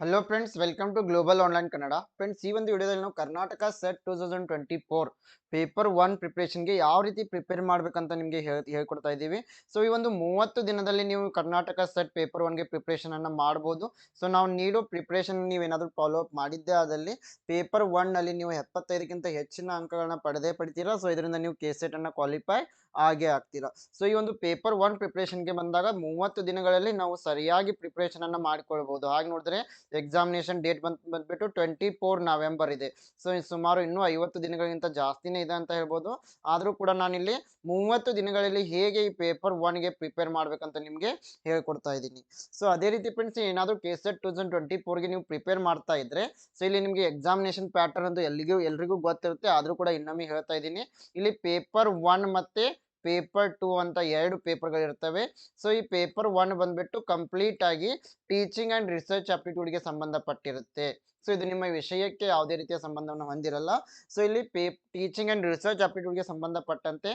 Hello friends welcome to global online Kannada friends ಈ ಒಂದು ವಿಡಿಯೋದಲ್ಲಿ ನಾವು Karnataka SET two thousand twenty four paper one ಪ್ರಿಪ್ರೇಷನ್ಗೆ ಯಾವ ರೀತಿ ಪ್ರಿಪೇರ್ ಮಾಡಬೇಕಂತ ನಿಮಗೆ ಹೇಳಿ, ಹೇಳ್ಕೊಡ್ತಾ ಇದ್ದೀವಿ. ಸೊ ಈ ಒಂದು ಮೂವತ್ತು ದಿನದಲ್ಲಿ ನೀವು ಕರ್ನಾಟಕ ಸೆಟ್ ಪೇಪರ್ ಒನ್ಗೆ ಪ್ರಿಪ್ರೇಷನನ್ನು ಮಾಡ್ಬೋದು. ಸೊ ನಾವು ನೀಡೋ ಪ್ರಿಪ್ರೇಷನ್ ನೀವೇನಾದರೂ ಫಾಲೋ ಅಪ್ ಮಾಡಿದ್ದೆ ಆದಲ್ಲಿ ಪೇಪರ್ ಒನ್ನಲ್ಲಿ ನೀವು ಎಪ್ಪತ್ತೈದಕ್ಕಿಂತ ಹೆಚ್ಚಿನ ಅಂಕಗಳನ್ನ ಪಡೆದೇ ಪಡಿತೀರಾ? ಸೊ ಇದರಿಂದ ನೀವು ಕೆ ಸೆಟ್ ಅನ್ನು ಕ್ವಾಲಿಫೈ ಆಗೇ ಆಗ್ತೀರಾ? ಸೊ ಈ ಒಂದು ಪೇಪರ್ ಒನ್ ಪ್ರಿಪ್ರೇಷನ್ಗೆ ಬಂದಾಗ ಮೂವತ್ತು ದಿನಗಳಲ್ಲಿ ನಾವು ಸರಿಯಾಗಿ ಪ್ರಿಪ್ರೇಷನ್ ಅನ್ನ ಮಾಡಿಕೊಳ್ಬಹುದು ಹಾಗೆ ನೋಡಿದ್ರೆ ಎಕ್ಸಾಮಿನೇಷನ್ ಡೇಟ್ ಬಂದ್ ಬಂದ್ಬಿಟ್ಟು ಟ್ವೆಂಟಿ ಫೋರ್ ನವೆಂಬರ್ ಇದೆ ಸೊ ಸುಮಾರು ಇನ್ನೂ ಐವತ್ತು ದಿನಗಳಿಗಿಂತ ಜಾಸ್ತಿನೇ ಇದೆ ಅಂತ ಹೇಳ್ಬೋದು. ಆದರೂ ಕೂಡ ನಾನಿಲ್ಲಿ ಮೂವತ್ತು ದಿನಗಳಲ್ಲಿ ಹೇಗೆ ಈ ಪೇಪರ್ ಒನ್ಗೆ ಪ್ರಿಪೇರ್ ಮಾಡ್ಬೇಕಂತ ನಿಮಗೆ ಹೇಳ್ಕೊಡ್ತಾ ಇದ್ದೀನಿ. ಸೊ ಅದೇ ರೀತಿ ಫ್ರೆಂಡ್ಸ್ ಏನಾದರೂ K SET two thousand twenty ಫೋರ್ಗೆ ನೀವು ಪ್ರಿಪೇರ್ ಮಾಡ್ತಾ ಇದ್ರೆ ಸೊ ಇಲ್ಲಿ ನಿಮಗೆ ಎಕ್ಸಾಮಿನೇಷನ್ ಪ್ಯಾಟರ್ನ್ ಅಂತ ಎಲ್ಲಿಗೂ, ಎಲ್ರಿಗೂ ಗೊತ್ತಿರುತ್ತೆ. ಆದರೂ ಕೂಡ ಇನ್ನೊಮ್ಮೆ ಹೇಳ್ತಾ ಇದ್ದೀನಿ. ಇಲ್ಲಿ ಪೇಪರ್ ಒನ್ ಮತ್ತೆ ಪೇಪರ್ ಟೂ ಅಂತ ಎರಡು ಪೇಪರ್ಗಳಿರ್ತವೆ ಸೊ ಈ ಪೇಪರ್ ಒನ್ ಬಂದ್ಬಿಟ್ಟು ಕಂಪ್ಲೀಟ್ ಆಗಿ ಟೀಚಿಂಗ್ ಅಂಡ್ ರಿಸರ್ಚ್ ಆಪ್ಟಿಟ್ಯೂಡ್ಗೆ ಸಂಬಂಧಪಟ್ಟಿರುತ್ತೆ. ಸೊ ಇದು ನಿಮ್ಮ ವಿಷಯಕ್ಕೆ ಯಾವುದೇ ರೀತಿಯ ಸಂಬಂಧವನ್ನು ಹೊಂದಿರಲ್ಲ. ಸೊ ಇಲ್ಲಿ ಪೇ ಟೀಚಿಂಗ್ ಅಂಡ್ ರಿಸರ್ಚ್ ಆಪ್ಟಿಟ್ಯೂಡ್ಗೆ ಸಂಬಂಧಪಟ್ಟಂತೆ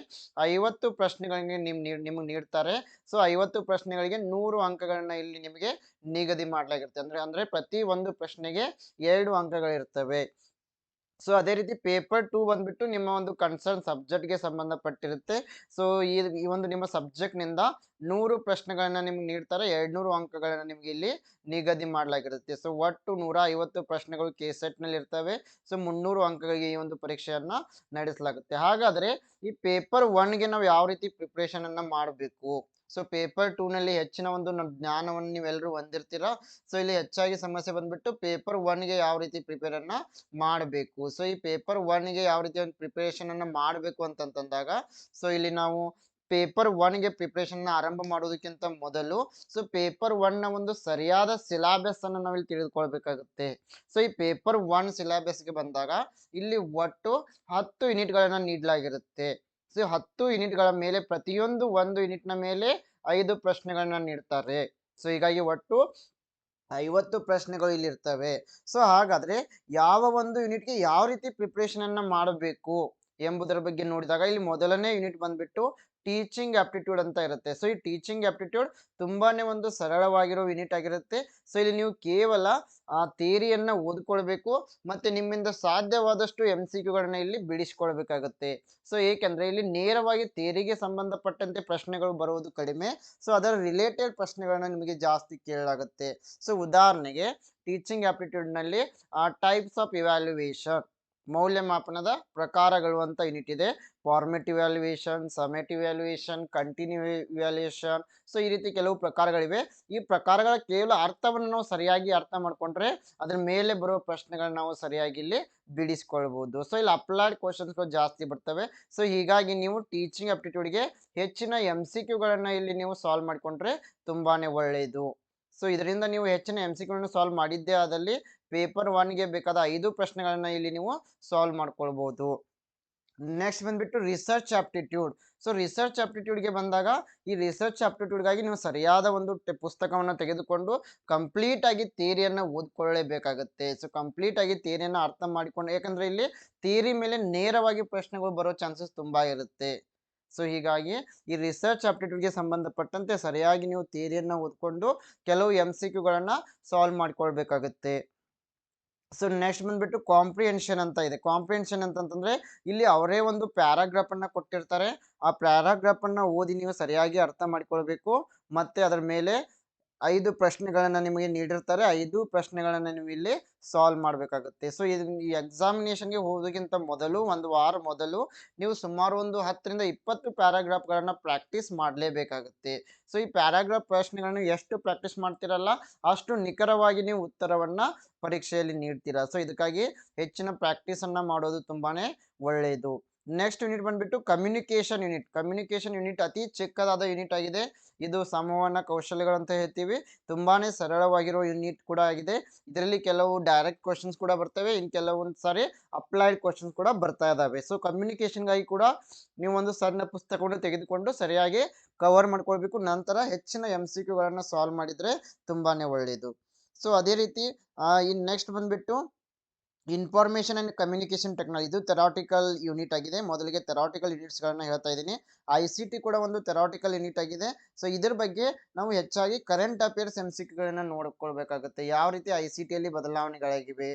ಐವತ್ತು ಪ್ರಶ್ನೆಗಳಿಗೆ ನಿಮ್ ನಿಮಗೆ ನೀಡ್ತಾರೆ. ಸೊ ಐವತ್ತು ಪ್ರಶ್ನೆಗಳಿಗೆ ನೂರು ಅಂಕಗಳನ್ನ ಇಲ್ಲಿ ನಿಮಗೆ ನಿಗದಿ ಮಾಡಲಾಗಿರುತ್ತೆ. ಅಂದ್ರೆ ಅಂದ್ರೆ ಪ್ರತಿ ಒಂದು ಪ್ರಶ್ನೆಗೆ ಎರಡು ಅಂಕಗಳಿರ್ತವೆ. ಸೊ ಅದೇ ರೀತಿ ಪೇಪರ್ ಟೂ ಬಂದ್ಬಿಟ್ಟು ನಿಮ್ಮ ಒಂದು ಕನ್ಸರ್ನ್ ಸಬ್ಜೆಕ್ಟ್ಗೆ ಸಂಬಂಧಪಟ್ಟಿರುತ್ತೆ. ಸೊ ಈ ಈ ಒಂದು ನಿಮ್ಮ ಸಬ್ಜೆಕ್ಟ್ನಿಂದ ನೂರು ಪ್ರಶ್ನೆಗಳನ್ನ ನಿಮ್ಗೆ ನೀಡ್ತಾರೆ, ಎರಡ್ನೂರು ಅಂಕಗಳನ್ನ ನಿಮ್ಗೆ ಇಲ್ಲಿ ನಿಗದಿ ಮಾಡಲಾಗಿರುತ್ತೆ. ಸೊ ಒಟ್ಟು ನೂರ ಐವತ್ತು ಪ್ರಶ್ನೆಗಳು ಕೆ ನಲ್ಲಿ ಇರ್ತವೆ. ಸೊ ಮುನ್ನೂರು ಅಂಕಗಳಿಗೆ ಈ ಒಂದು ಪರೀಕ್ಷೆಯನ್ನ ನಡೆಸಲಾಗುತ್ತೆ. ಹಾಗಾದ್ರೆ ಈ ಪೇಪರ್ ಒನ್ಗೆ ನಾವು ಯಾವ ರೀತಿ ಪ್ರಿಪ್ರೇಷನ್ ಅನ್ನ ಮಾಡಬೇಕು? ಸೊ ಪೇಪರ್ನಲ್ಲಿ ಹೆಚ್ಚಿನ ಒಂದು ಜ್ಞಾನವನ್ನು ನೀವೆಲ್ಲರೂ ಹೊಂದಿರ್ತೀರಾ. ಸೊ ಇಲ್ಲಿ ಹೆಚ್ಚಾಗಿ ಸಮಸ್ಯೆ ಬಂದ್ಬಿಟ್ಟು ಪೇಪರ್ ಒನ್ಗೆ ಯಾವ ರೀತಿ ಪ್ರಿಪೇರ್ ಅನ್ನ ಮಾಡಬೇಕು. ಸೊ ಈ ಪೇಪರ್ ಒನ್ಗೆ ಯಾವ ರೀತಿ ಒಂದು ಪ್ರಿಪರೇಷನ್ ಅನ್ನ ಮಾಡಬೇಕು ಅಂತಂತಂದಾಗ ಸೊ ಇಲ್ಲಿ ನಾವು ಪೇಪರ್ ಒನ್ಗೆ ಪ್ರಿಪ್ರೇಷನ್ ಆರಂಭ ಮಾಡೋದಕ್ಕಿಂತ ಮೊದಲು ಸೊ ಪೇಪರ್ ಒನ್ನ ಒಂದು ಸರಿಯಾದ ಸಿಲಾಬಸ್ ಅನ್ನು ನಾವಿಲ್ಲಿ ತಿಳಿದುಕೊಳ್ಬೇಕಾಗುತ್ತೆ. ಸೊ ಈ ಪೇಪರ್ ಒನ್ ಸಿಲಾಬಸ್ಗೆ ಬಂದಾಗ, ಇಲ್ಲಿ ಒಟ್ಟು ಹತ್ತು ಯೂನಿಟ್ಗಳನ್ನು ನೀಡಲಾಗಿರುತ್ತೆ. ಸೊ ಹತ್ತು ಯೂನಿಟ್ಗಳ ಮೇಲೆ ಪ್ರತಿಯೊಂದು ಒಂದು ಯೂನಿಟ್ನ ಮೇಲೆ ಐದು ಪ್ರಶ್ನೆಗಳನ್ನ ನೀಡ್ತಾರೆ. ಸೊ ಹೀಗಾಗಿ ಒಟ್ಟು ಐವತ್ತು ಪ್ರಶ್ನೆಗಳು ಇಲ್ಲಿ ಇರ್ತವೆ ಸೊ ಹಾಗಾದ್ರೆ ಯಾವ ಒಂದು ಯೂನಿಟ್ಗೆ ಯಾವ ರೀತಿ ಪ್ರಿಪ್ರೇಷನ್ ಅನ್ನ ಮಾಡಬೇಕು ಎಂಬುದರ ಬಗ್ಗೆ ನೋಡಿದಾಗ ಇಲ್ಲಿ ಮೊದಲನೇ ಯೂನಿಟ್ ಬಂದ್ಬಿಟ್ಟು ಟೀಚಿಂಗ್ ಆಪ್ಟಿಟ್ಯೂಡ್ ಅಂತ ಇರುತ್ತೆ. ಸೊ ಈ ಟೀಚಿಂಗ್ ಆಪ್ಟಿಟ್ಯೂಡ್ ತುಂಬಾನೇ ಒಂದು ಸರಳವಾಗಿರೋ ಯೂನಿಟ್ ಆಗಿರುತ್ತೆ. ಸೊ ಇಲ್ಲಿ ನೀವು ಕೇವಲ ಆ ಥಿಯರಿಯನ್ನ ಓದ್ಕೊಳ್ಬೇಕು ಮತ್ತೆ ನಿಮ್ಮಿಂದ ಸಾಧ್ಯವಾದಷ್ಟು ಎಂ ಸಿ ಕ್ಯೂಗಳನ್ನ ಇಲ್ಲಿ ಬಿಡಿಸ್ಕೊಳ್ಬೇಕಾಗುತ್ತೆ. ಸೊ ಏಕೆಂದ್ರೆ ಇಲ್ಲಿ ನೇರವಾಗಿ ಥಿಯರಿಗೆ ಸಂಬಂಧಪಟ್ಟಂತೆ ಪ್ರಶ್ನೆಗಳು ಬರುವುದು ಕಡಿಮೆ. ಸೊ ಅದರ ರಿಲೇಟೆಡ್ ಪ್ರಶ್ನೆಗಳನ್ನ ನಿಮಗೆ ಜಾಸ್ತಿ ಕೇಳಲಾಗುತ್ತೆ. ಸೊ ಉದಾಹರಣೆಗೆ ಟೀಚಿಂಗ್ ಆಪ್ಟಿಟ್ಯೂಡ್ನಲ್ಲಿ ಟೈಪ್ಸ್ ಆಫ್ ಇವ್ಯಾಲ್ಯುಯೇಷನ್ ಮೌಲ್ಯಮಾಪನದ ಪ್ರಕಾರಗಳು ಅಂತ ಏನಿಟ್ಟಿದೆ formative valuation summative valuation continue valuation so ಈ ರೀತಿ ಕೆಲವು ಪ್ರಕಾರಗಳಿವೆ. ಈ ಪ್ರಕಾರಗಳ ಕೇವಲ ಅರ್ಥವನ್ನು ನಾವು ಸರಿಯಾಗಿ ಅರ್ಥ ಮಾಡ್ಕೊಂಡ್ರೆ ಅದ್ರ ಮೇಲೆ ಬರುವ ಪ್ರಶ್ನೆಗಳನ್ನ ನಾವು ಸರಿಯಾಗಿ ಇಲ್ಲಿ ಬಿಡಿಸ್ಕೊಳ್ಬಹುದು ಸೊ ಇಲ್ಲಿ ಅಪ್ಲೈಡ್ ಕ್ವಶನ್ಸ್ಗಳು ಜಾಸ್ತಿ ಬರ್ತವೆ. ಸೊ ಹೀಗಾಗಿ ನೀವು ಟೀಚಿಂಗ್ ಅಪ್ಟಿಟ್ಯೂಡ್ಗೆ ಹೆಚ್ಚಿನ ಎಂ ಸಿ ಇಲ್ಲಿ ನೀವು ಸಾಲ್ವ್ ಮಾಡ್ಕೊಂಡ್ರೆ ತುಂಬಾನೇ ಒಳ್ಳೆಯದು ಸೊ ಇದರಿಂದ ನೀವು ಹೆಚ್ಚಿನ ಎಂ ಸಿ ಕ್ಯೂಗಳನ್ನು ಸಾಲ್ವ್ ಮಾಡಿದ್ದೇ ಆದಲ್ಲಿ ಪೇಪರ್ ಒನ್ಗೆ ಬೇಕಾದ ಐದು ಪ್ರಶ್ನೆಗಳನ್ನ ಇಲ್ಲಿ ನೀವು ಸಾಲ್ವ್ ಮಾಡ್ಕೊಳ್ಬಹುದು ನೆಕ್ಸ್ಟ್ ಬಂದ್ಬಿಟ್ಟು ರಿಸರ್ಚ್ ಆಪ್ಟಿಟ್ಯೂಡ್. ಸೊ, ರಿಸರ್ಚ್ ಆಪ್ಟಿಟ್ಯೂಡ್ಗೆ ಬಂದಾಗ ಈ ರಿಸರ್ಚ್ ಆಪ್ಟಿಟ್ಯೂಡ್ಗಾಗಿ ನೀವು ಸರಿಯಾದ ಒಂದು ಪುಸ್ತಕವನ್ನು ತೆಗೆದುಕೊಂಡು ಕಂಪ್ಲೀಟ್ ಆಗಿ ಥಿಯರಿಯನ್ನು ಓದ್ಕೊಳ್ಳೇಬೇಕಾಗುತ್ತೆ. ಸೊ ಕಂಪ್ಲೀಟ್ ಆಗಿ ಥಿಯರಿಯನ್ನು ಅರ್ಥ ಮಾಡಿಕೊಂಡು, ಯಾಕಂದ್ರೆ ಇಲ್ಲಿ ಥಿಯರಿ ಮೇಲೆ ನೇರವಾಗಿ ಪ್ರಶ್ನೆಗಳು ಬರೋ ಚಾನ್ಸಸ್ ತುಂಬಾ ಇರುತ್ತೆ. ಸೊ, ಹೀಗಾಗಿ ಈ ರಿಸರ್ಚ್ ಆಪ್ಟಿಟ್ಯೂಡ್ಗೆ ಸಂಬಂಧಪಟ್ಟಂತೆ ಸರಿಯಾಗಿ ನೀವು ಥಿಯರಿಯನ್ನು ಓದ್ಕೊಂಡು ಕೆಲವು ಎಂ ಸಿ ಕ್ಯೂಗಳನ್ನು ಸಾಲ್ವ್ ಮಾಡ್ಕೊಳ್ಬೇಕಾಗುತ್ತೆ. ಸೊ ನೆಕ್ಸ್ಟ್ ಬಂದ್ಬಿಟ್ಟು ಕಾಂಪ್ರಿಹೆನ್ಷನ್ ಅಂತ ಇದೆ. ಕಾಂಪ್ರಿಹೆನ್ಷನ್ ಅಂತಂದ್ರೆ ಇಲ್ಲಿ ಅವರೇ ಒಂದು ಪ್ಯಾರಾಗ್ರಾಫ್ ಅನ್ನ ಕೊಟ್ಟಿರ್ತಾರೆ. ಆ ಪ್ಯಾರಾಗ್ರಾಫ್ ಅನ್ನ ಓದಿ ನೀವು ಸರಿಯಾಗಿ ಅರ್ಥ ಮಾಡ್ಕೊಳ್ಬೇಕು. ಮತ್ತೆ ಅದರ ಮೇಲೆ ಐದು ಪ್ರಶ್ನೆಗಳನ್ನು ನಿಮಗೆ ನೀಡಿರ್ತಾರೆ. ಐದು ಪ್ರಶ್ನೆಗಳನ್ನು ನೀವು ಇಲ್ಲಿ ಸಾಲ್ವ್ ಮಾಡಬೇಕಾಗುತ್ತೆ. ಸೊ ಇದು ಈ ಎಕ್ಸಾಮಿನೇಷನ್ಗೆ ಹೋಗೋದಕ್ಕಿಂತ ಮೊದಲು, ಒಂದು ವಾರ ಮೊದಲು ನೀವು ಸುಮಾರು ಒಂದು ಹತ್ತರಿಂದ ಇಪ್ಪತ್ತು ಪ್ಯಾರಾಗ್ರಾಫ್ಗಳನ್ನು ಪ್ರಾಕ್ಟೀಸ್ ಮಾಡಲೇಬೇಕಾಗುತ್ತೆ. ಸೊ ಈ ಪ್ಯಾರಾಗ್ರಾಫ್ ಪ್ರಶ್ನೆಗಳನ್ನು ಎಷ್ಟು ಪ್ರಾಕ್ಟೀಸ್ ಮಾಡ್ತಿರಲ್ಲ, ಅಷ್ಟು ನಿಖರವಾಗಿ ನೀವು ಉತ್ತರವನ್ನು ಪರೀಕ್ಷೆಯಲ್ಲಿ ನೀಡ್ತೀರಾ. ಸೊ ಇದಕ್ಕಾಗಿ ಹೆಚ್ಚಿನ ಪ್ರಾಕ್ಟೀಸನ್ನು ಮಾಡೋದು ತುಂಬಾ ಒಳ್ಳೆಯದು ನೆಕ್ಸ್ಟ್ ಯೂನಿಟ್ ಬಂದ್ಬಿಟ್ಟು ಕಮ್ಯುನಿಕೇಷನ್ ಯೂನಿಟ್ ಕಮ್ಯುನಿಕೇಷನ್ ಯೂನಿಟ್ ಅತಿ ಚಿಕ್ಕದಾದ ಯೂನಿಟ್ ಆಗಿದೆ. ಇದು ಸಂವಹನ ಕೌಶಲ್ಯಗಳು ಅಂತ ಹೇಳ್ತೀವಿ. ತುಂಬಾನೇ ಸರಳವಾಗಿರೋ ಯೂನಿಟ್ ಕೂಡ ಆಗಿದೆ. ಇದರಲ್ಲಿ ಕೆಲವು ಡೈರೆಕ್ಟ್ ಕ್ವಶನ್ಸ್ ಕೂಡ ಬರ್ತವೆ. ಇನ್ ಕೆಲವೊಂದು ಸಾರಿ ಅಪ್ಲೈಡ್ ಕ್ವಶನ್ಸ್ ಕೂಡ ಬರ್ತಾ ಇದಾವೆ. ಸೊ ಕಮ್ಯುನಿಕೇಶನ್ಗಾಗಿ ಕೂಡ ನೀವು ಒಂದು ಸಣ್ಣ ಪುಸ್ತಕವನ್ನು ತೆಗೆದುಕೊಂಡು ಸರಿಯಾಗಿ ಕವರ್ ಮಾಡ್ಕೊಳ್ಬೇಕು. ನಂತರ ಹೆಚ್ಚಿನ ಎಂ ಸಿ ಕ್ಯೂಗಳನ್ನ ಸಾಲ್ವ್ ಮಾಡಿದ್ರೆ ತುಂಬಾನೇ ಒಳ್ಳೆಯದು ಸೊ ಅದೇ ರೀತಿ ಇನ್ ನೆಕ್ಸ್ಟ್ ಬಂದ್ಬಿಟ್ಟು ಇನ್ಫಾರ್ಮೇಷನ್ ಅಂಡ್ ಕಮ್ಯುನಿಕೇಶನ್ ಟೆಕ್ನಾಲಜಿ ಇದು ಥೆರಾಟಿಕಲ್ ಯೂನಿಟ್ ಆಗಿದೆ. ಮೊದಲಿಗೆ ಥೆರಾಟಿಕಲ್ ಯೂನಿಟ್ಸ್ಗಳನ್ನ ಹೇಳ್ತಾ ಇದ್ದೀನಿ. ಐ ಸಿ ಟಿ ಕೂಡ ಒಂದು ಥೆರಾಟಿಕಲ್ ಯೂನಿಟ್ ಆಗಿದೆ. ಸೊ ಇದ್ರ ಬಗ್ಗೆ ನಾವು ಹೆಚ್ಚಾಗಿ ಕರೆಂಟ್ ಅಫೇರ್ಸ್ ಎಂ ಸಿ ಕ್ಯೂಗಳನ್ನು ನೋಡ್ಕೊಳ್ಬೇಕಾಗುತ್ತೆ. ಯಾವ ರೀತಿ ಐ ಸಿ ಟಿಯಲ್ಲಿ ಬದಲಾವಣೆಗಳಾಗಿವೆ?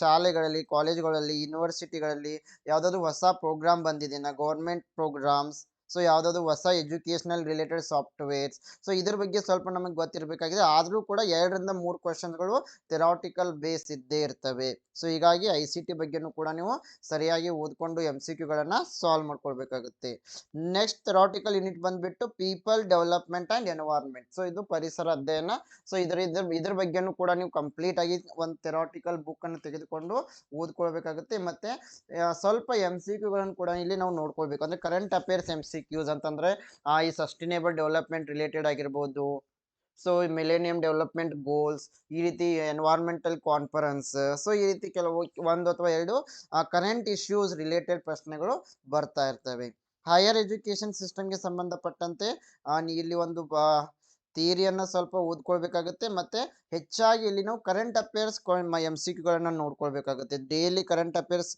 ಶಾಲೆಗಳಲ್ಲಿ ಕಾಲೇಜುಗಳಲ್ಲಿ ಯೂನಿವರ್ಸಿಟಿಗಳಲ್ಲಿ ಯಾವುದಾದ್ರು ಹೊಸ ಪ್ರೋಗ್ರಾಮ್ ಬಂದಿದೆ ನಾ ಗೌರ್ಮೆಂಟ್ ಪ್ರೋಗ್ರಾಮ್ಸ್ ಸೊ, ಯಾವುದಾದ್ರು ಹೊಸ ಎಜುಕೇಷನಲ್ ರಿಲೇಟೆಡ್ ಸಾಫ್ಟ್ವೇರ್ಸ್. ಸೊ, ಇದ್ರ ಬಗ್ಗೆ ಸ್ವಲ್ಪ ನಮಗೆ ಗೊತ್ತಿರಬೇಕಾಗಿದೆ. ಆದರೂ ಕೂಡ ಎರಡರಿಂದ ಮೂರು ಕ್ವಶನ್ಗಳು ಥೆರಾಟಿಕಲ್ ಬೇಸ್ ಇದ್ದೇ ಇರ್ತವೆ. ಸೊ, ಹೀಗಾಗಿ ಐ ಸಿ ಟಿ ಬಗ್ಗೆನೂ ಕೂಡ ನೀವು ಸರಿಯಾಗಿ ಓದ್ಕೊಂಡು ಎಂ ಸಿ ಕ್ಯೂಗಳನ್ನು ಸಾಲ್ವ್ ಮಾಡ್ಕೊಳ್ಬೇಕಾಗುತ್ತೆ. ನೆಕ್ಸ್ಟ್ ಥೆರಾಟಿಕಲ್ ಯೂನಿಟ್ ಬಂದ್ಬಿಟ್ಟು people development and environment so, ಇದು ಪರಿಸರ ಅಧ್ಯಯನ. ಸೊ, ಇದರ ಇದ್ರ ಇದ್ರ ಬಗ್ಗೆನೂ ಕೂಡ ನೀವು ಕಂಪ್ಲೀಟ್ ಆಗಿ ಒಂದು ಥೆರಾಟಿಕಲ್ ಬುಕ್ಕನ್ನು ತೆಗೆದುಕೊಂಡು ಓದ್ಕೊಳ್ಬೇಕಾಗುತ್ತೆ. ಮತ್ತೆ ಸ್ವಲ್ಪ ಎಂ ಸಿ ಕ್ಯೂಗಳನ್ನು ಕೂಡ ಇಲ್ಲಿ ನಾವು ನೋಡ್ಕೊಳ್ಬೇಕು. ಅಂದ್ರೆ current affairs M C Qs ಅಂತಂದ್ರೆ ಆ, ಈ ಸಸ್ಟೈನೇಬಲ್ ಡೆವಲಪ್ಮೆಂಟ್ ರಿಲೇಟೆಡ್ ಆಗಿರ್ಬೋದು. ಸೊ ಮಿಲೇನಿಯಂ ಡೆವಲಪ್ಮೆಂಟ್ ಗೋಲ್ಸ್ ಈ ರೀತಿ ಎನ್ವೈರ್ಮೆಂಟಲ್ ಕಾನ್ಫರೆನ್ಸ್ ಸೊ ಈ ರೀತಿ ಕೆಲವು ಒಂದು ಅಥವಾ ಎರಡು ಕರೆಂಟ್ ಇಶ್ಯೂಸ್ ರಿಲೇಟೆಡ್ ಪ್ರಶ್ನೆಗಳು ಬರ್ತಾ ಇರ್ತವೆ. ಹೈಯರ್ ಎಜುಕೇಶನ್ ಸಿಸ್ಟಮ್ಗೆ ಸಂಬಂಧಪಟ್ಟಂತೆ ಇಲ್ಲಿ ಒಂದು ಥಿಯರಿಯನ್ನು ಸ್ವಲ್ಪ ಓದ್ಕೊಳ್ಬೇಕಾಗುತ್ತೆ, ಮತ್ತು ಹೆಚ್ಚಾಗಿ ಇಲ್ಲಿ ನಾವು ಕರೆಂಟ್ ಅಫೇರ್ಸ್ ಎಂ ಸಿ ಕ್ಯೂಗಳನ್ನು ನೋಡ್ಕೊಳ್ಬೇಕಾಗುತ್ತೆ. ಡೈಲಿ ಕರೆಂಟ್ ಅಫೇರ್ಸ್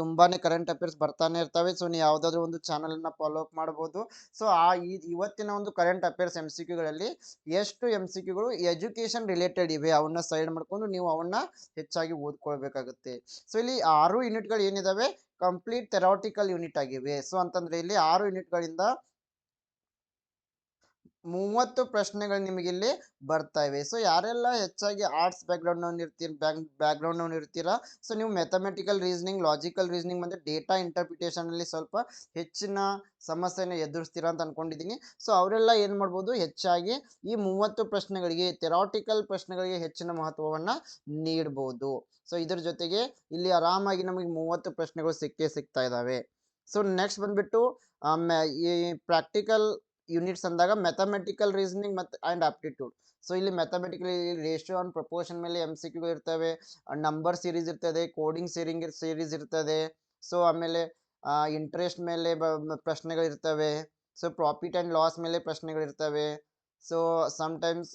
ತುಂಬಾ ಕರೆಂಟ್ ಅಫೇರ್ಸ್ ಬರ್ತಾನೆ ಇರ್ತವೆ. ಸೊ ನೀವು ಯಾವುದಾದ್ರೂ ಒಂದು ಚಾನಲನ್ನು ಫಾಲೋ ಅಪ್ ಮಾಡ್ಬೋದು. ಸೊ ಆ ಇವತ್ತಿನ ಒಂದು ಕರೆಂಟ್ ಅಫೇರ್ಸ್ ಎಂ ಸಿ ಕ್ಯೂಗಳಲ್ಲಿ ಎಷ್ಟು ಎಂ ಸಿ ಕ್ಯೂಗಳು ಎಜುಕೇಷನ್ ರಿಲೇಟೆಡ್ ಇವೆ, ಅವನ್ನ ಸೈಡ್ ಮಾಡ್ಕೊಂಡು ನೀವು ಅವನ್ನ ಹೆಚ್ಚಾಗಿ ಓದ್ಕೊಳ್ಬೇಕಾಗುತ್ತೆ. ಸೊ ಇಲ್ಲಿ ಆರು ಯೂನಿಟ್ಗಳು ಏನಿದಾವೆ? ಕಂಪ್ಲೀಟ್ ಥೆರಾಟಿಕಲ್ ಯೂನಿಟ್ ಆಗಿವೆ. ಸೊ ಅಂತಂದ್ರೆ ಇಲ್ಲಿ ಆರು ಯೂನಿಟ್ಗಳಿಂದ ಮೂವತ್ತು ಪ್ರಶ್ನೆಗಳು ನಿಮಗೆ ಇಲ್ಲಿ ಬರ್ತಾ ಇವೆ. ಸೊ ಯಾರೆಲ್ಲ ಹೆಚ್ಚಾಗಿ ಆರ್ಟ್ಸ್ ಬ್ಯಾಕ್ಗ್ರೌಂಡ್ ಇರ್ತೀರ, ಬ್ಯಾಕ್ ಬ್ಯಾಕ್ಗ್ರೌಂಡ್ ಇರ್ತೀರಾ? ಸೊ ನೀವು ಮೆಥಮೆಟಿಕಲ್ ರೀಸನಿಂಗ್ ಲಾಜಿಕಲ್ ರೀಸನಿಂಗ್ ಮತ್ತು ಡೇಟಾ ಇಂಟರ್ಪ್ರಿಟೇಷನಲ್ಲಿ ಸ್ವಲ್ಪ ಹೆಚ್ಚಿನ ಸಮಸ್ಯೆನ ಎದುರಿಸ್ತೀರಾ ಅಂತ ಅನ್ಕೊಂಡಿದ್ದೀನಿ ಸೊ ಅವರೆಲ್ಲ ಏನು ಮಾಡ್ಬೋದು? ಹೆಚ್ಚಾಗಿ ಈ ಮೂವತ್ತು ಪ್ರಶ್ನೆಗಳಿಗೆ ಥೆರಾಟಿಕಲ್ ಪ್ರಶ್ನೆಗಳಿಗೆ ಹೆಚ್ಚಿನ ಮಹತ್ವವನ್ನು ನೀಡ್ಬೋದು. ಸೊ ಇದ್ರ ಜೊತೆಗೆ ಇಲ್ಲಿ ಆರಾಮಾಗಿ ನಮಗೆ ಮೂವತ್ತು ಪ್ರಶ್ನೆಗಳು ಸಿಕ್ಕೇ ಸಿಗ್ತಾ ಇದ್ದಾವೆ ಸೊ ನೆಕ್ಸ್ಟ್ ಬಂದ್ಬಿಟ್ಟು ಈ ಪ್ರಾಕ್ಟಿಕಲ್ ಯೂನಿಟ್ಸ್ ಅಂದಾಗ ಮ್ಯಾಥಮೆಟಿಕಲ್ ರೀಸನಿಂಗ್ ಮತ್ತು ಆ್ಯಂಡ್ ಆಪ್ಟಿಟ್ಯೂಡ್ ಸೊ ಇಲ್ಲಿ ಮ್ಯಾಥಮೆಟಿಕಲ್ ರೇಷಿಯೋ ಆ್ಯಂಡ್ ಪ್ರಪೋರ್ಷನ್ ಮೇಲೆ ಎಂ ಸಿ ಕ್ಯೂ ಇರ್ತವೆ ನಂಬರ್ ಸೀರೀಸ್ ಇರ್ತದೆ ಕೋಡಿಂಗ್ ಸೀರಿಂಗ್ ಸೀರೀಸ್ ಇರ್ತದೆ ಸೊ ಆಮೇಲೆ ಇಂಟ್ರೆಸ್ಟ್ ಮೇಲೆ ಬ ಪ್ರಶ್ನೆಗಳು ಇರ್ತವೆ ಸೊ ಪ್ರಾಫಿಟ್ ಆ್ಯಂಡ್ ಲಾಸ್ ಮೇಲೆ ಪ್ರಶ್ನೆಗಳು ಇರ್ತವೆ ಸೊ ಸಮಟೈಮ್ಸ್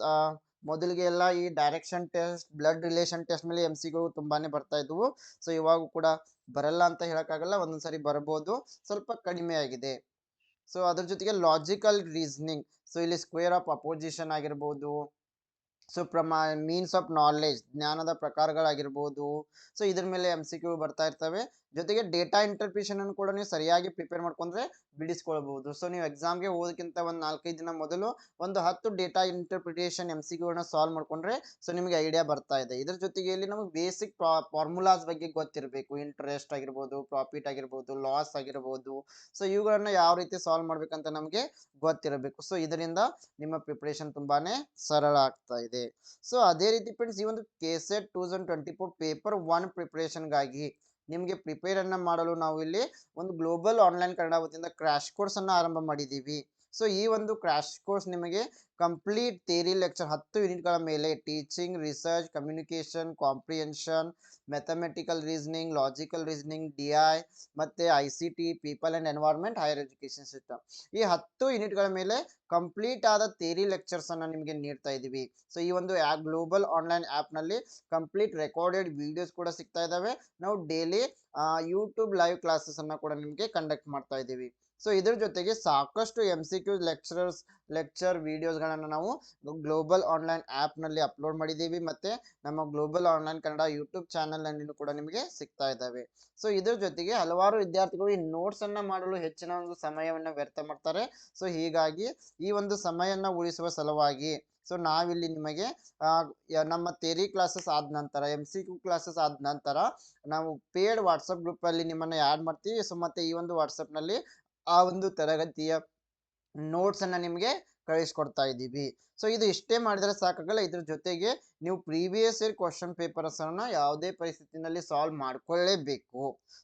ಮೊದಲಿಗೆ ಎಲ್ಲ ಈ direction test blood relation test ಮೇಲೆ ಎಂ ಸಿಗಳು ತುಂಬಾ ಬರ್ತಾ ಇದ್ವು ಸೊ ಇವಾಗ ಕೂಡ ಬರಲ್ಲ ಅಂತ ಹೇಳೋಕ್ಕಾಗಲ್ಲ ಒಂದೊಂದು ಸಾರಿ ಬರ್ಬೋದು, ಸ್ವಲ್ಪ ಕಡಿಮೆ ಆಗಿದೆ. ಸೊ ಅದ್ರ ಜೊತೆಗೆ ಲಾಜಿಕಲ್ ರೀಸನಿಂಗ್ ಸೊ ಇಲ್ಲಿ ಸ್ಕ್ವೇರ್ ಆಫ್ ಅಪೋಸಿಷನ್ ಆಗಿರ್ಬೋದು. ಸೊ ಪ್ರಮಾ ಮೀನ್ಸ್ ಆಫ್ ನಾಲೆಜ್ ಜ್ಞಾನದ ಪ್ರಕಾರಗಳಾಗಿರ್ಬೋದು. ಸೊ ಇದ್ರ ಮೇಲೆ ಎಂ ಸಿ ಕ್ಯೂ ಬರ್ತಾ ಇರ್ತವೆ. ಜೊತೆಗೆ ಡೇಟಾ ಇಂಟರ್ಪ್ರಿಷನ್ ಅನ್ನು ಕೂಡ ನೀವು ಸರಿಯಾಗಿ ಪ್ರಿಪೇರ್ ಮಾಡ್ಕೊಂಡ್ರೆ ಬಿಡಿಸ್ಕೊಳ್ಬಹುದು. ಸೊ ನೀವು ಎಕ್ಸಾಮ್ಗೆ ಹೋದಕ್ಕಿಂತ ಒಂದು ನಾಲ್ಕೈದು ದಿನ ಮೊದಲು ಒಂದು ಹತ್ತು data interpretation M C solve ಮಾಡ್ಕೊಂಡ್ರೆ ಸೊ ನಿಮಗೆ ಐಡಿಯಾ ಬರ್ತಾ ಇದೆ. ಇದ್ರ ಜೊತೆಗೆ ಇಲ್ಲಿ ನಮಗೆ ಬೇಸಿಕ್ ಫಾರ್ಮುಲಾಸ್ ಬಗ್ಗೆ ಗೊತ್ತಿರಬೇಕು. ಇಂಟ್ರೆಸ್ಟ್ ಆಗಿರ್ಬೋದು ಪ್ರಾಫಿಟ್ ಆಗಿರ್ಬೋದು ಲಾಸ್ ಆಗಿರ್ಬೋದು. ಸೊ ಇವುಗಳನ್ನ ಯಾವ ರೀತಿ ಸಾಲ್ವ್ ಮಾಡ್ಬೇಕಂತ ನಮಗೆ ಗೊತ್ತಿರಬೇಕು. ಸೊ ಇದರಿಂದ ನಿಮ್ಮ ಪ್ರಿಪ್ರೇಷನ್ ತುಂಬಾನೇ ಸರಳ ಆಗ್ತಾ ಇದೆ. ಸೊ ಅದೇ ರೀತಿ ಫ್ರೆಂಡ್ಸ್ ಈ ಒಂದು K SET two twenty four paper one ಪ್ರಿಪ್ರೇಷನ್ಗಾಗಿ ನಿಮಗೆ ಪ್ರಿಪೇರನ್ನು ಮಾಡಲು ನಾವು ಇಲ್ಲಿ ಒಂದು ಗ್ಲೋಬಲ್ ಆನ್ಲೈನ್ ಕನ್ನಡ ವತಿಯಿಂದ ಕ್ರಾಶ್ ಕೋರ್ಸನ್ನು ಆರಂಭ ಮಾಡಿದ್ದೀವಿ ಸೊ ಈ ಒಂದು ಕ್ರಾಶ್ ಕೋರ್ಸ್ ನಿಮಗೆ ಕಂಪ್ಲೀಟ್ ಥೇರಿ ಲೆಕ್ಚರ್ ಹತ್ತು ಯೂನಿಟ್ಗಳ ಮೇಲೆ teaching research communication comprehension mathematical reasoning logical reasoning D I ಮತ್ತು I C T people and environment higher education system ಈ ಹತ್ತು ಯೂನಿಟ್ಗಳ ಮೇಲೆ ಕಂಪ್ಲೀಟ್ ಆದ ಥಿಯರಿ ಲೆಕ್ಚರ್ಸ್ ಅನ್ನ ನಿಮಗೆ ನೀಡ್ತಾ ಇದ್ದೀವಿ ಸೊ ಈ ಒಂದು ಗ್ಲೋಬಲ್ ಆನ್ಲೈನ್ ಆ್ಯಪ್ನಲ್ಲಿ ಕಂಪ್ಲೀಟ್ ರೆಕಾರ್ಡೆಡ್ ವಿಡಿಯೋಸ್ ಕೂಡ ಸಿಗ್ತಾ ಇದ್ದಾವೆ ನಾವು ಡೈಲಿ ಯೂಟ್ಯೂಬ್ ಲೈವ್ ಕ್ಲಾಸಸ್ ಅನ್ನ ಕೂಡ ನಿಮಗೆ ಕಂಡಕ್ಟ್ ಮಾಡ್ತಾ ಇದ್ದೀವಿ. ಸೊ ಇದ್ರ ಜೊತೆಗೆ ಸಾಕಷ್ಟು M C Q lecturers lecture ವಿಡಿಯೋಸ್ಗಳನ್ನು ನಾವು ಗ್ಲೋಬಲ್ ಆನ್ಲೈನ್ನಲ್ಲಿ ಅಪ್ಲೋಡ್ ಮಾಡಿದ್ದೀವಿ ಮತ್ತೆ ನಮ್ಮ ಗ್ಲೋಬಲ್ ಆನ್ಲೈನ್ ಕನ್ನಡ ಯೂಟ್ಯೂಬ್ ಚಾನಲ್ನಲ್ಲಿನೂ ಕೂಡ ನಿಮಗೆ ಸಿಗ್ತಾ ಇದ್ದಾವೆ. ಸೊ ಇದ್ರ ಜೊತೆಗೆ ಹಲವಾರು ವಿದ್ಯಾರ್ಥಿಗಳು ಈ ನೋಟ್ಸ್ ಅನ್ನ ಮಾಡಲು ಹೆಚ್ಚಿನ ಒಂದು ಸಮಯವನ್ನು ವ್ಯರ್ಥ ಮಾಡ್ತಾರೆ. ಸೊ ಹೀಗಾಗಿ ಈ ಒಂದು ಸಮಯವನ್ನು ಉಳಿಸುವ ಸಲುವಾಗಿ ಸೊ ನಾವಿಲ್ಲಿ ನಿಮಗೆ ನಮ್ಮ ಥೇರಿ ಕ್ಲಾಸಸ್ ಆದ ನಂತರ ಎಂ ಸಿ ಕ್ಯೂ ಕ್ಲಾಸಸ್ ಆದ ನಂತರ, ನಾವು ಪೇಯ್ಡ್ ವಾಟ್ಸಪ್ ಗ್ರೂಪಲ್ಲಿ ನಿಮ್ಮನ್ನು ಆ್ಯಡ್ ಮಾಡ್ತೀವಿ. ಸೊ ಮತ್ತೆ ಈ ಒಂದು ವಾಟ್ಸಪ್ನಲ್ಲಿ ಆ ಒಂದು ತರಗತಿಯ ನೋಟ್ಸ್ ಅನ್ನ ನಿಮಗೆ ಕಳಿಸ್ಕೊಡ್ತಾ ಇದ್ದೀವಿ. ಸೊ ಇದು ಇಷ್ಟೇ ಮಾಡಿದರೆ ಸಾಕಾಗಲ್ಲ. ಇದ್ರ ಜೊತೆಗೆ ನೀವು ಪ್ರೀವಿಯಸ್ ಇಯರ್ ಕ್ವಶನ್ ಪೇಪರ್ಸ್ ಅನ್ನ ಯಾವುದೇ ಪರಿಸ್ಥಿತಿನಲ್ಲಿ ಸಾಲ್ವ್ ಮಾಡ್ಕೊಳ್ಳೇಬೇಕು.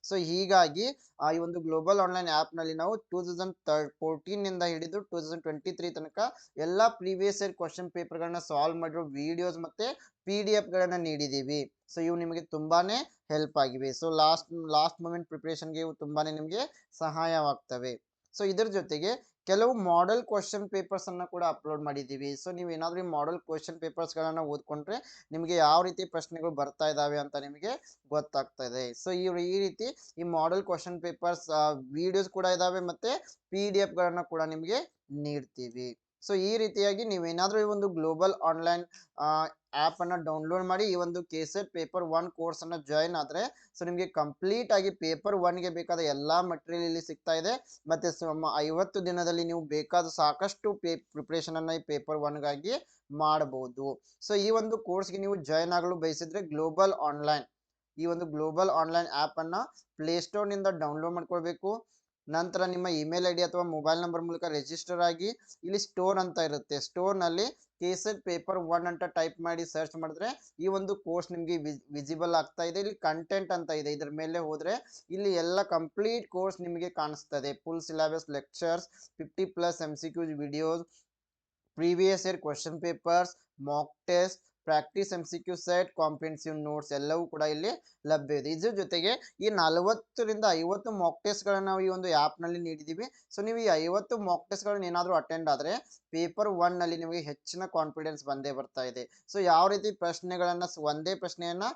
ಸೊ ಹೀಗಾಗಿ, ಆ ಈ ಒಂದು ಗ್ಲೋಬಲ್ ಆನ್ಲೈನ್ನಲ್ಲಿ ನಾವು ಟೂ ತೌಸಂಡ್ ತರ್ಡ್ ಫೋರ್ಟೀನಿಂದ ಹಿಡಿದು ಟೂ ತೌಸಂಡ್ ಟ್ವೆಂಟಿ ತ್ರೀ ತನಕ ಎಲ್ಲ ಪ್ರೀವಿಯಸ್ ಇಯರ್ ಕ್ವಶನ್ ಪೇಪರ್ಗಳನ್ನ ಸಾಲ್ವ್ ಮಾಡಿರೋ ವಿಡಿಯೋಸ್ ಮತ್ತೆ ಪಿ ಡಿ ಎಫ್ಗಳನ್ನು ನೀಡಿದ್ದೀವಿ. ಸೊ ಇವು ನಿಮಗೆ ತುಂಬಾನೇ ಹೆಲ್ಪ್ ಆಗಿವೆ. ಸೊ ಲಾಸ್ಟ್ ಲಾಸ್ಟ್ ಮೂಮೆಂಟ್ ಪ್ರಿಪ್ರೇಷನ್ಗೆ ಇವು ತುಂಬಾನೇ ನಿಮಗೆ ಸಹಾಯವಾಗ್ತವೆ. ಸೊ ಇದರ ಜೊತೆಗೆ ಕೆಲವು ಮಾಡೆಲ್ ಕ್ವಶನ್ ಪೇಪರ್ಸ್ ಅನ್ನ ಕೂಡ ಅಪ್ಲೋಡ್ ಮಾಡಿದ್ದೀವಿ. ಸೊ ನೀವು ಏನಾದರೂ ಮಾಡೆಲ್ ಕ್ವಶನ್ ಪೇಪರ್ಸ್ಗಳನ್ನು ಓದ್ಕೊಂಡ್ರೆ ನಿಮಗೆ ಯಾವ ರೀತಿ ಪ್ರಶ್ನೆಗಳು ಬರ್ತಾ ಇದ್ದಾವೆ ಅಂತ ನಿಮಗೆ ಗೊತ್ತಾಗ್ತಾ ಇದೆ ಸೊ ಈ ಈ ರೀತಿ ಈ ಮಾಡೆಲ್ ಕ್ವಶನ್ ಪೇಪರ್ಸ್ ವಿಡಿಯೋಸ್ ಕೂಡ ಇದ್ದಾವೆ ಮತ್ತು ಪಿ ಡಿ ಎಫ್ಗಳನ್ನು ಕೂಡ ನಿಮಗೆ ನೀಡ್ತೀವಿ. ಸೊ ಈ ರೀತಿಯಾಗಿ ನೀವೇನಾದರೂ ಈ ಒಂದು ಗ್ಲೋಬಲ್ ಆನ್ಲೈನ್ ಆ್ಯಪ್ ಅನ್ನು ಡೌನ್ಲೋಡ್ ಮಾಡಿ ಈ ಒಂದು KSET paper one course join ಆದರೆ ಸೊ ನಿಮಗೆ ಕಂಪ್ಲೀಟ್ ಆಗಿ ಪೇಪರ್ ಒನ್ಗೆ ಬೇಕಾದ ಎಲ್ಲ ಮಟೀರಿಯಲ್ ಇಲ್ಲಿ ಸಿಗ್ತಾ ಇದೆ. ಮತ್ತೆ ಐವತ್ತು ದಿನದಲ್ಲಿ ನೀವು ಬೇಕಾದ ಸಾಕಷ್ಟು ಪೇ ಪ್ರಿಪ್ರೇಷನನ್ನು ಈ ಪೇಪರ್ ಒನ್ಗಾಗಿ ಮಾಡಬಹುದು ಸೊ ಈ ಒಂದು ಕೋರ್ಸ್ಗೆ ನೀವು ಜಾಯಿನ್ ಆಗಲು ಬಯಸಿದ್ರೆ ಗ್ಲೋಬಲ್ ಆನ್ಲೈನ್ ಈ ಒಂದು ಗ್ಲೋಬಲ್ ಆನ್ಲೈನ್ ಆ್ಯಪನ್ನು ಪ್ಲೇಸ್ಟೋರ್ನಿಂದ ಡೌನ್ಲೋಡ್ ಮಾಡ್ಕೊಳ್ಬೇಕು. ನಂತರ ನಿಮ್ಮ ಇಮೇಲ್ ಐ ಡಿ ಅಥವಾ ಮೊಬೈಲ್ ನಂಬರ್ ಮೂಲಕ ರಿಜಿಸ್ಟರ್ ಆಗಿ ಇಲ್ಲಿ ಸ್ಟೋರ್ ಅಂತ ಇರುತ್ತೆ. ಸ್ಟೋರ್ನಲ್ಲಿ ಕೇಸರ್ ಪೇಪರ್ ಒನ್ ಅಂತ ಟೈಪ್ ಮಾಡಿ ಸರ್ಚ್ ಮಾಡಿದ್ರೆ ಈ ಒಂದು ಕೋರ್ಸ್ ನಿಮಗೆ ವಿಸಿಬಲ್ ಆಗ್ತಾ ಇದೆ. ಇಲ್ಲಿ ಕಂಟೆಂಟ್ ಅಂತ ಇದೆ. ಇದ್ರ ಮೇಲೆ ಹೋದರೆ ಇಲ್ಲಿ ಎಲ್ಲ ಕಂಪ್ಲೀಟ್ ಕೋರ್ಸ್ ನಿಮಗೆ ಕಾಣಿಸ್ತದೆ. Full syllabus lectures fifty plus M C Qs videos previous year question papers mock test practice M C Q set competitive notes ಎಲ್ಲವೂ ಕೂಡ ಇಲ್ಲಿ ಲಭ್ಯ ಇದೆ. ಇದ್ರ ಜೊತೆಗೆ ಈ ನಲವತ್ತರಿಂದ ಐವತ್ತು ಮಾಕ್ ಟೆಸ್ಟ್ಗಳನ್ನು ನಾವು ಈ ಒಂದು ಆ್ಯಪ್ನಲ್ಲಿ ನೀಡಿದ್ದೀವಿ ಸೊ ನೀವು ಈ ಐವತ್ತು ಮಾಕ್ ಟೆಸ್ಟ್ಗಳನ್ನ ಏನಾದರೂ ಅಟೆಂಡ್ ಆದರೆ ಪೇಪರ್ ಒನ್ನಲ್ಲಿ ನಿಮಗೆ ಹೆಚ್ಚಿನ ಕಾನ್ಫಿಡೆನ್ಸ್ ಬಂದೇ ಬರ್ತಾ ಇದೆ. ಸೊ ಯಾವ ರೀತಿ ಪ್ರಶ್ನೆಗಳನ್ನು ಒಂದೇ ಪ್ರಶ್ನೆಯನ್ನು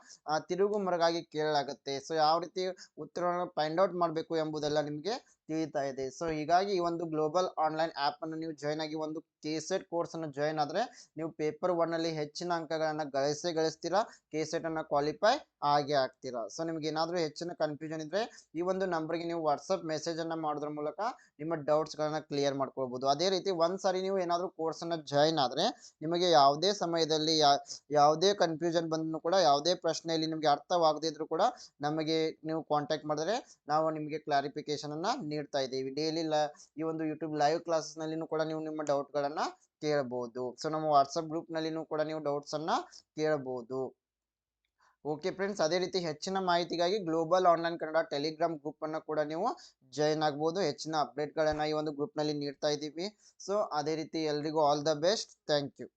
ತಿರುಗು ಮರಗಾಗಿ ಕೇಳಲಾಗುತ್ತೆ. ಸೊ ಯಾವ ರೀತಿ ಉತ್ತರವನ್ನು ಫೈಂಡ್ ಔಟ್ ಮಾಡಬೇಕು ಎಂಬುದೆಲ್ಲ ನಿಮಗೆ ತಿಳಿತಾ ಇದೆ. ಸೊ ಹೀಗಾಗಿ ಈ ಒಂದು ಗ್ಲೋಬಲ್ ಆನ್ಲೈನ್ ಆ್ಯಪನ್ನು ನೀವು ಜಾಯ್ನ್ ಆಗಿ ಒಂದು ಕೆ ಸೆಟ್ ಕೋರ್ಸನ್ನು ಜಾಯ್ನ್ ಆದರೆ ನೀವು ಪೇಪರ್ ಒನ್ನಲ್ಲಿ ಹೆಚ್ಚಿನ ಅಂಕಗಳನ್ನು ಗಳಿಸೇ ಗಳಿಸ್ತೀರಾ ಕೆ ಅನ್ನು ಕ್ವಾಲಿಫೈ ಆಗೇ ಆಗ್ತೀರಾ ಸೊ ನಿಮ್ಗೆ ಏನಾದರೂ ಹೆಚ್ಚಿನ ಕನ್ಫ್ಯೂಷನ್ ಇದ್ರೆ ಈ ಒಂದು ನಂಬರ್ಗೆ ನೀವು ವಾಟ್ಸಪ್ ಮೆಸೇಜನ್ನು ಮಾಡೋದ್ರ ಮೂಲಕ ನಿಮ್ಮ ಡೌಟ್ಸ್ ಗಳನ್ನ ಕ್ಲಿಯರ್ ಮಾಡ್ಕೊಳ್ಬಹುದು ಅದೇ ರೀತಿ ಒಂದ್ ಸಾರಿ ನೀವು ಏನಾದರೂ ಅನ್ನ ಜಾಯ್ನ್ ಆದ್ರೆ ನಿಮಗೆ ಯಾವುದೇ ಸಮಯದಲ್ಲಿ ಯಾವುದೇ ಕನ್ಫ್ಯೂಷನ್ ಬಂದ್ರು ಕೂಡ, ಯಾವುದೇ ಪ್ರಶ್ನೆಯಲ್ಲಿ ನಿಮಗೆ ಅರ್ಥವಾಗದಿದ್ರು ಕೂಡ ನಮಗೆ ನೀವು ಕಾಂಟ್ಯಾಕ್ಟ್ ಮಾಡಿದ್ರೆ ನಾವು ನಿಮಗೆ ಕ್ಲಾರಿಫಿಕೇಶನನ್ನು ನೀಡ್ತಾ ಇದ್ದೀವಿ. ಡೈಲಿ ಈ ಒಂದು ಯೂಟ್ಯೂಬ್ ಲೈವ್ ಕ್ಲಾಸಸ್ನಲ್ಲಿನೂ ಕೂಡ ನೀವು ನಿಮ್ಮ ಡೌಟ್ಗಳನ್ನು ಕೇಳಬಹುದು ಸೊ ನಮ್ಮ ವಾಟ್ಸಪ್ ಗ್ರೂಪ್ನಲ್ಲಿನೂ ಕೂಡ ನೀವು ಡೌಟ್ಸನ್ನು ಕೇಳಬಹುದು ಓಕೆ ಫ್ರೆಂಡ್ಸ್ ಅದೇ ರೀತಿ ಹೆಚ್ಚಿನ ಮಾಹಿತಿಗಾಗಿ global online Kannada Telegram group ಅನ್ನು ಕೂಡ ನೀವು ಜಾಯಿನ್ ಆಗ್ಬೋದು. ಹೆಚ್ಚಿನ ಅಪ್ಡೇಟ್ಗಳನ್ನು ಈ ಒಂದು ಗ್ರೂಪ್ನಲ್ಲಿ ನೀಡ್ತಾ ಇದ್ದೀವಿ. ಸೊ ಅದೇ ರೀತಿ ಎಲ್ರಿಗೂ all the best thank you